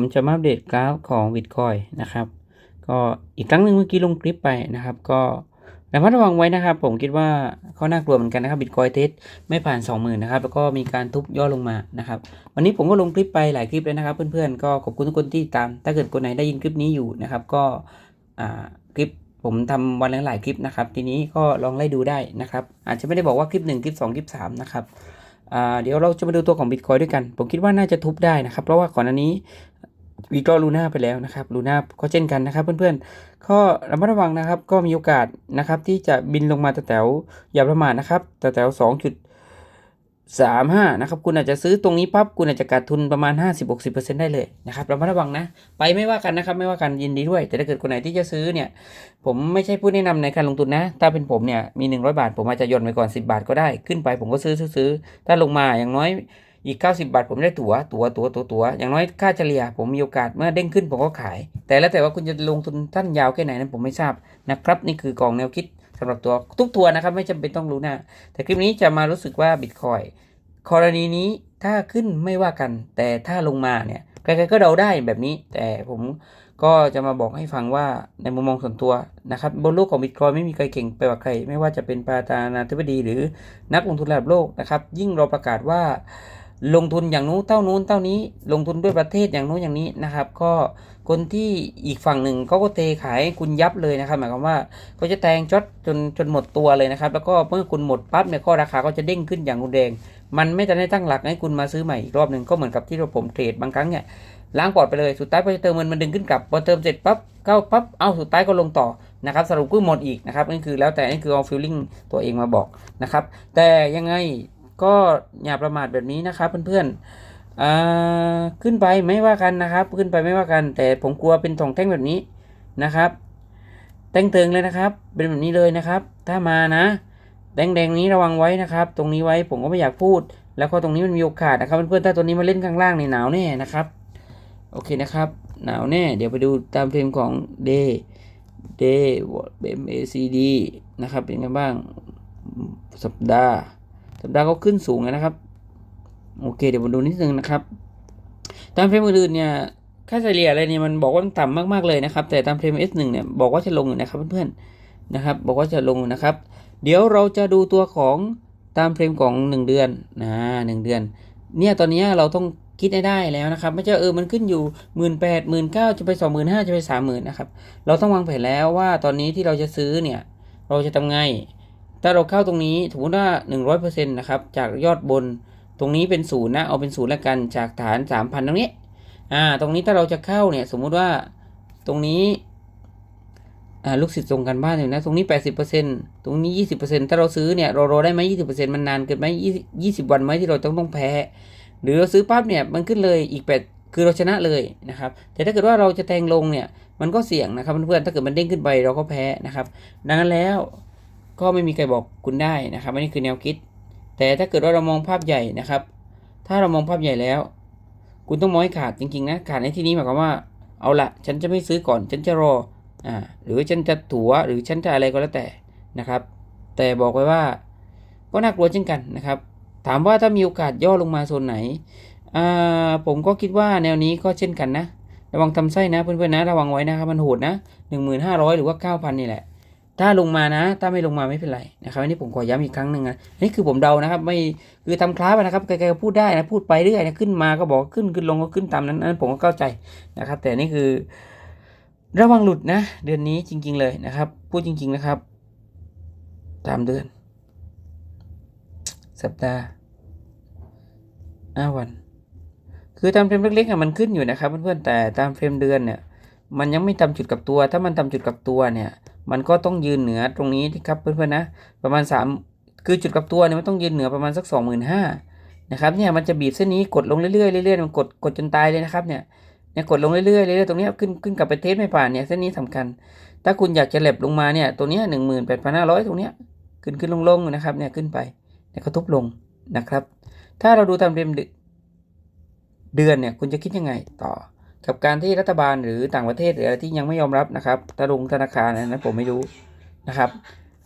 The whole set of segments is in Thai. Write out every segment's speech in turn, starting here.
ผมจะมาอัปเดตกราฟของ Bitcoin นะครับ ก็อีกครั้งหนึ่งเมื่อกี้ลงคลิปไปนะครับ ก็ระมัดระวังไว้นะครับ ผมคิดว่าเขาน่ากลัวเหมือนกันนะครับ Bitcoin เทสไม่ผ่าน 20,000นะครับ แล้วก็มีการทุบย่อลงมานะครับ วันนี้ผมก็ลงคลิปไปหลายคลิปเลยนะครับ เพื่อนๆ ก็ขอบคุณทุกคนที่ติดตาม ถ้าเกิดคนไหนได้ยินคลิปนี้อยู่นะครับ ก็คลิปผมทำวันละหลายคลิปนะครับ ทีนี้ก็ลองไล่ดูได้นะครับ อาจจะไม่ได้บอกว่าคลิป 1 คลิป 2 คลิป 3 นะครับเดี๋ยวเราจะมาดูตัวของ Bitcoin ด้วยกัน ผมคิดว่าน่าจะทุบได้นะครับ เพราะว่าก่อนอันนี้ วิเคราะห์ลูน่าไปแล้วนะครับลูน่าก็เช่นกันนะครับ เพื่อนๆก็ระมัดระวังนะครับ ก็มีโอกาสนะครับ ที่จะบินลงมาแถวอย่าประมาทนะครับแถวสองจุดสามห้านะครับ คุณอาจจะซื้อตรงนี้ปั๊บคุณอาจจะขาดทุนประมาณ 50-60%ได้เลยนะครับระมัดระวังนะ ไปไม่ว่ากันนะครับ ไม่ว่ากันยินดีด้วย แต่ถ้าเกิดคนไหนที่จะซื้อเนี่ย ผมไม่ใช่ผู้แนะนำในการลงทุนนะ ถ้าเป็นผมเนี่ยมี 100 บาท ผมอาจจะย่นไปก่อน 10 บาทก็ได้ขึ้นไปผมก็ซื้อซื้อซื้อถ้าลงมาอย่างน้อย อีก 90 บาทผมได้ตั๋วตั๋วตั๋วตั๋วตั๋วอย่างน้อยค่าเฉลี่ยผมมีโอกาสเมื่อเด้งขึ้นผมก็ขาย แต่แล้วแต่ว่าคุณจะลงทุนท่านยาวแค่ไหนนั้นผมไม่ทราบนะครับ นี่คือกองแนวคิดสำหรับตัวทุกตัวนะครับ ไม่จำเป็นต้องรู้หน้า แต่คลิปนี้จะมารู้สึกว่าบิตคอยกรณีนี้ถ้าขึ้นไม่ว่ากัน แต่ถ้าลงมาเนี่ยใครๆก็เดาได้แบบนี้ แต่ผมก็จะมาบอกให้ฟังว่าในมุมมองส่วนตัวนะครับบนโลกของบิตคอยไม่มีใครเก่งไปกว่าใคร ไม่ว่าจะเป็นประธานาธิบดีหรือนักลงทุนระดับโลกนะครับ ยิ่งเราประกาศว่า ลงทุนอย่างนู้นเต้านู้นเต้านี้ลงทุนด้วยประเทศอย่างนู้นอย่างนี้นะครับ ก็คนที่อีกฝั่งหนึ่งเขาก็เทขายคุณยับเลยนะครับ หมายความว่าเขาจะแทงช็อตจนจนหมดตัวเลยนะครับ แล้วก็เมื่อคุณหมดปั๊บเนี่ยก็ราคาก็จะเด้งขึ้นอย่างรุนแรงมันไม่จะได้ตั้งหลักให้คุณมาซื้อใหม่อีกรอบหนึ่งก็เหมือนกับที่เราผมเทรดบางครั้งเนี่ยล้างปอดไปเลยสุดท้ายพอจะเติมเงินมันดึงขึ้นกลับพอเติมเสร็จปั๊บเข้าปั๊บเอ้าสุดท้ายก็ลงต่อนะครับสรุปก็หมดอีกนะครับนี่คือแล้วแต่นี่คือเอาฟีลลิ่งตัวเองมาบอกนะครับแต่ยังไง ก็อย่าประมาทแบบนี้นะครับเพื่อนๆอ่าขึ้นไปไม่ว่ากันนะครับ ขึ้นไปไม่ว่ากัน แต่ผมกลัวเป็นสองแท่งแบบนี้นะครับแท่งเติงเลยนะครับ เป็นแบบนี้เลยนะครับ ถ้ามานะแดงๆนี้ระวังไว้นะครับ ตรงนี้ไว้ผมก็ไม่อยากพูด แล้วก็ตรงนี้มันมีโอกาสนะครับเพื่อนๆถ้าตัวนี้มาเล่นข้างล่างในหนาวแน่นะครับ โอเคนะครับ หนาวแน่ เดี๋ยวไปดูตามเฟรมของ D D MACD นะครับเป็นไงบ้างสัปดาห์ สัปดาห์ก็ขึ้นสูงนะครับ โอเค เดี๋ยวผมดูนิดนึงนะครับ ตามเฟรมอื่นเนี่ยค่าเฉลี่ยอะไรเนี่ยมันบอกว่ามันต่ำมากๆเลยนะครับ แต่ตามเฟรม S1 เนี่ยบอกว่าจะลงอยู่นะครับเพื่อนๆนะครับ บอกว่าจะลงนะครับ เดี๋ยวเราจะดูตัวของตามเฟรมของ 1 เดือนนะหเดือน เนี่ยตอนนี้เราต้องคิดให้ได้แล้วนะครับ ไม่ใช่เออมันขึ้นอยู่หมื่นแปดหมื่นเก้าจะไปสองหมื่นห้าจะไปสามหมื่นนะครับ เราต้องวางแผนแล้วว่าตอนนี้ที่เราจะซื้อเนี่ย เราจะทำไง ถ้าเราเข้าตรงนี้สมมติว่าหนึ่งร้อยเปอร์เซ็นต์นะครับจากยอดบนตรงนี้เป็นศูนย์นะเอาเป็นศูนย์แล้วกันจากฐานสามพันตรงนี้อ่าตรงนี้ถ้าเราจะเข้าเนี่ยสมมุติว่าตรงนี้อ่าลูกศิษย์ส่งกันบ้านอยู่นะตรงนี้แปดสิบเปอร์เซ็นตรงนี้ยี่สิบเปอร์เซ็นถ้าเราซื้อเนี่ยเรารอได้ไหมยี่สิบเปอร์เซ็นมันนานเกินไหมยี่สิบวันไหมที่เราต้องต้องแพ้ หรือเราซื้อปั๊บเนี่ยมันขึ้นเลยอีกแปดคือเราชนะเลยนะครับ แต่ถ้าเกิดว่าเราจะแทงลงเนี่ย มันก็เสี่ยงนะครับเพื่อนๆ ถ้าเกิดมันเด้งขึ้นไปเราก็แพ้นะครับ ดังนั้นแล้ว ก็ไม่มีใครบอกคุณได้นะครับอันนี้คือแนวคิด แต่ถ้าเกิดว่าเรามองภาพใหญ่นะครับ ถ้าเรามองภาพใหญ่แล้ว คุณต้องมองให้ขาดจริงๆนะขาดในที่นี้หมายความว่าเอาละฉันจะไม่ซื้อก่อนฉันจะรออ่าหรือฉันจะถัวหรือฉันจะอะไรก็แล้วแต่นะครับ แต่บอกไว้ว่าก็น่ากลัวเช่นกันนะครับ ถามว่าถ้ามีโอกาสย่อลงมาโซนไหนอ่าผมก็คิดว่าแนวนี้ก็เช่นกันนะ ระวังทำไส้นะเพื่อนๆนะระวังไว้นะครับมันโหดนะหนึ่งหมื่นห้าร้อยหรือว่าเก้าพันนี่แหละ ถ้าลงมานะ ถ้าไม่ลงมาไม่เป็นไรนะครับอันนี้ผมขอย้ำอีกครั้งหนึ่งนะอันนี่คือผมเดานะครับ ไม่คือทำคลาสนะครับใครๆพูดได้นะพูดไปเรื่อยนะขึ้นมาก็บอกขึ้นขึ้นลงก็ขึ้นตามนั้นนั้นผมก็เข้าใจนะครับ แต่นี่คือ ระวังหลุดนะ เดือนนี้จริง ๆ เลยนะครับ พูดจริง ๆนะครับ ตามเดือน สัปดาห์ห้าวัน คือตามเฟรมเล็กๆอะมันขึ้นอยู่นะครับเพื่อนๆแต่ตามเฟรมเดือนเนี่ย มันยังไม่ทำจุดกับตัว ถ้ามันทำจุดกับตัวเนี่ย มันก็ต้องยืนเหนือตรงนี้ที่ครับเพื่อนๆนะ ประมาณสามคือจุดกับตัวเนี่ยมันต้องยืนเหนือประมาณสักสองหมื่นห้านะครับ เนี่ยมันจะบีบเส้นนี้กดลงเรื่อยๆเรื่อยๆมันกดกดจนตายเลยนะครับ เนี่ยเนี่ยกดลงเรื่อยๆเรื่อยๆตรงนี้ขึ้นขึ้นกลับไปเทสไม่ผ่านเนี่ยเส้นนี้สำคัญ ถ้าคุณอยากจะแหลบลงมาเนี่ยตัวเนี้ยหนึ่งหมื่นแปดพันห้าร้อยตรงเนี้ยขึ้นขึ้นลงลงนะครับเนี่ยขึ้นไปเนี่ยก็ทุบลงนะครับ ถ้าเราดูตามเฟรมเดือนเนี่ยคุณจะคิดยังไงต่อ กับการที่รัฐบาลหรือต่างประเทศหรืออะไรที่ยังไม่ยอมรับนะครับตะลงธนาคารนนั้นผมไม่รู้นะครับ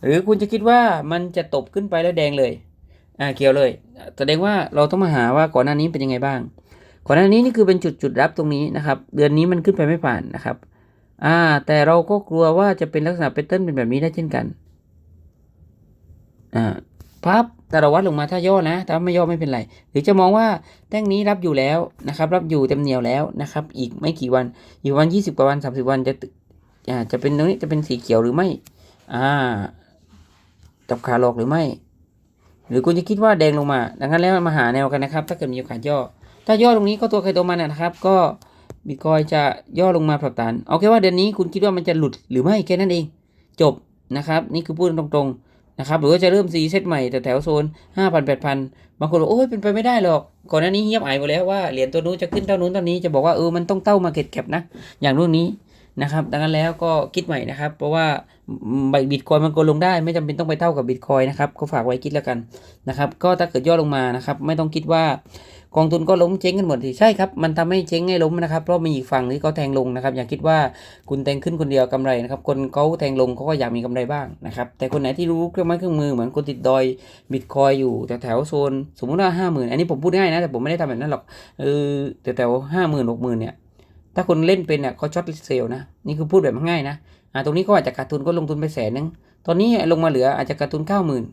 หรือคุณจะคิดว่ามันจะตบขึ้นไปแล้วแดงเลยอ่าเกี่ยวเลย แสดงว่าเราต้องมาหาว่าก่อนหน้านี้เป็นยังไงบ้าง ก่อนหน้านี้นี่คือเป็นจุดจุดรับตรงนี้นะครับ เดือนนี้มันขึ้นไปไม่ผ่านนะครับอ่าแต่เราก็กลัวว่าจะเป็นลักษณะแพทเทิร์นเป็นแบบนี้ได้เช่นกันอ่าพับ แต่เราวัดลงมาถ้าย่อนะถ้าไม่ย่อไม่เป็นไร หรือจะมองว่าแท่งนี้รับอยู่แล้วนะครับ รับอยู่เต็มเหนียวแล้วนะครับ อีกไม่กี่วันอีกวันยี่สิบกว่าวันสามสิบวันจะอ่าจะเป็นตรงนี้จะเป็นสีเขียวหรือไม่อ่าจับขาหลอกหรือไม่ หรือคุณจะคิดว่าแดงลงมา ดังนั้นแล้วมาหาแนวกันนะครับ ถ้าเกิดมีโอกาสย่อ ถ้าย่อตรงนี้ก็ตัวใครตัวมันนะครับ ก็บิตคอยจะย่อลงมาผลักดันเอาแค่ว่าเดือนนี้คุณคิดว่ามันจะหลุดหรือไม่แค่นั้นเอง จบนะครับ นี่คือพูดตรงๆ นะครับหรือว่าจะเริ่มซีเซตใหม่แต่แถวโซน 5,000-8,000 บางคนบอกโอ้ยเป็นไปไม่ได้หรอก ก่อนหน้านี้เงียบหายหมดแล้วว่าเหรียญตัวนู้นจะขึ้นเท่านู้นเท่านี้จะบอกว่าเออมันต้องเต้ามาเก็ตแคปนะ อย่างรุ่นนี้นะครับดังนั้นแล้วก็คิดใหม่นะครับ เพราะว่า บิตคอยมันกนลงได้ ไม่จำเป็นต้องไปเท่ากับบิตคอยนะครับก็ฝากไว้คิดแล้วกันนะครับก็ถ้าเกิดย่อลงมานะครับไม่ต้องคิดว่ากองทุนก็ล้มเจ๊งกันหมดทีใช่ครับมันทำให้เจ๊งให้ล้มนะครับเพราะมีอีกฝั่งที่เขาแทงลงนะครับอย่าคิดว่าคุณแทงขึ้นคนเดียวกำไรนะครับคนเขาแทงลงเขาก็อยากมีกำไรบ้างนะครับแต่คนไหนที่รู้เครื่องไม้เครื่องมือเหมือนคนติดดอยบิตคอยอยู่แถวแถวๆโซนสมมุติว่าห้าหมื่นอันนี้ผมพูดง่ายนะแต่ผมไม่ได้ทำแบบนั้นหรอกเออแต่แถวห้าหมื่นหกหมื่นเนี่ย ถ้าคนเล่นเป็นเนี่ยเขาช็อตเซลล์นะ นี่คือพูดแบบง่ายนะอ่าตรงนี้ก็อาจจะขาดทุนก็ลงทุนไปแสนนึง ตอนนี้ลงมาเหลืออาจจะขาดทุนเก้าหมื่น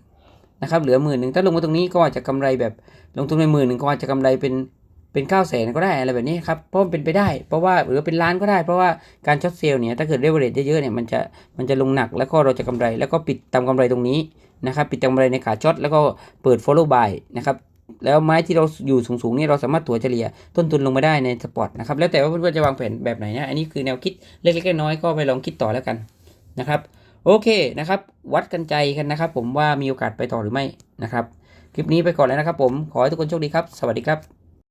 นะครับ เหลือหมื่นหนึ่งถ้าลงมาตรงนี้ก็อาจจะกำไรแบบ ลงทุนไปหมื่นหนึ่งก็อาจจะกำไรเป็นเป็นเก้าแสนก็ได้อะไรแบบนี้ครับ เพราะมันเป็นไปได้ เพราะว่าหรือเป็นล้านก็ได้ เพราะว่าการช็อตเซลล์เนี่ย ถ้าเกิดเรเวอเรจเยอะๆเนี่ย มันจะ มันจะลงหนัก แล้วก็เราจะกำไร แล้วก็ปิดตามกำไรตรงนี้นะครับ ปิดตามกำไรในขาช็อต แล้วก็เปิด follow buy นะครับ แล้วไม้ที่เราอยู่สูงๆนี่เราสามารถถัวเฉลี่ยต้นทุนลงมาได้ในสปอร์ตนะครับแล้วแต่ว่าเพื่อนๆจะวางแผนแบบไหนนะอันนี้คือแนวคิดเล็กๆน้อยๆก็ไปลองคิดต่อแล้วกันนะครับโอเคนะครับ วัดกันใจกันนะครับ ผมว่ามีโอกาสไปต่อหรือไม่นะครับ คลิปนี้ไปก่อนแล้วนะครับผมขอให้ทุกคนโชคดีครับ สวัสดีครับ